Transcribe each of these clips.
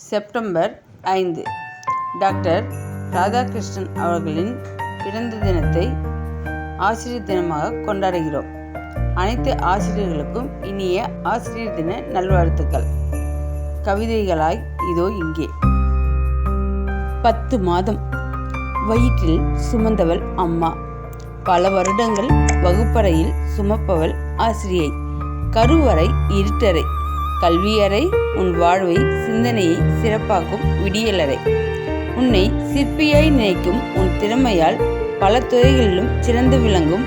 September ஐந்து. Doctor Radhakrishnan அவர்களின் பிறந்த தினத்தை ஆசிரியர் தினமாக கொண்டாடுகிறோம். அனைத்து ஆசிரியர்களுக்கும் இனிய ஆசிரியர் தின நல்வாழ்த்துக்கள். கவிதைகளாய் இதோ இங்கே. பத்து மாதம் வயிற்றில் சுமந்தவள் அம்மா. பல வருடங்கள் வகுப்பறையில் சுமப்பவள் ஆசிரியை. கருவறை இருட்டறை. கல்வியறை உன் வாழ்வை சிந்தனையை சிறப்பாக்கும் விடியலறை. உன்னை சிற்பியாய் நினைக்கும் உன் திறமையால் பல துறைகளிலும் சிறந்து விளங்கும்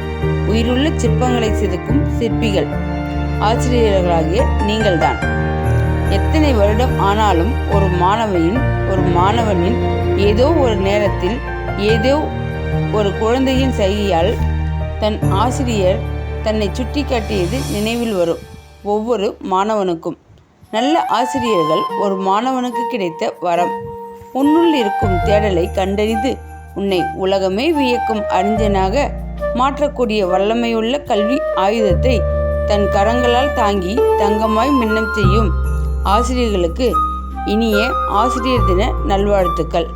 உயிருள்ள சிற்பங்களை செதுக்கும் சிற்பிகள். ஆசிரியர்களாகிய நீங்கள்தான். எத்தனை வருடம் ஆனாலும் ஒரு மாணவியின் ஒரு மாணவனின் ஏதோ ஒரு நேரத்தில் ஏதோ ஒரு குழந்தையின் செய்கையால் தன் ஆசிரியர் தன்னை சுட்டி காட்டியது நினைவில் வரும். ஒவ்வொரு மாணவனுக்கும். நல்ல ஆசிரியர்கள் ஒரு மாணவனுக்கு கிடைத்த வரம். உன்னுள் இருக்கும் தேடலை கண்டறிந்து உன்னை உலகமே வியக்கும் அறிஞனாக மாற்றக்கூடிய வல்லமையுள்ள கல்வி ஆயுதத்தை தன் கரங்களால் தாங்கி தங்கமாய் மின்னம் செய்யும் ஆசிரியர்களுக்கு இனிய ஆசிரியர் தின நல்வாழ்த்துக்கள்.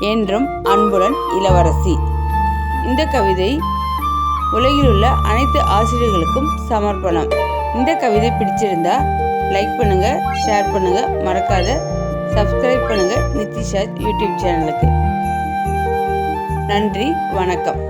என்றும் அன்புடன் இளவரசி. இந்த கவிதை உலகிலுள்ள அனைத்து ஆசிரியர்களுக்கும் சமர்ப்பணம். இந்த கவிதை பிடிச்சிருந்தா லைக் பண்ணுங்க ஷேர் பண்ணுங்க மறக்காத. சப்ஸ்கிரைப் பண்ணுங்க நித்திஷா யூடியூப் சேனலுக்கு நன்றி வணக்கம்.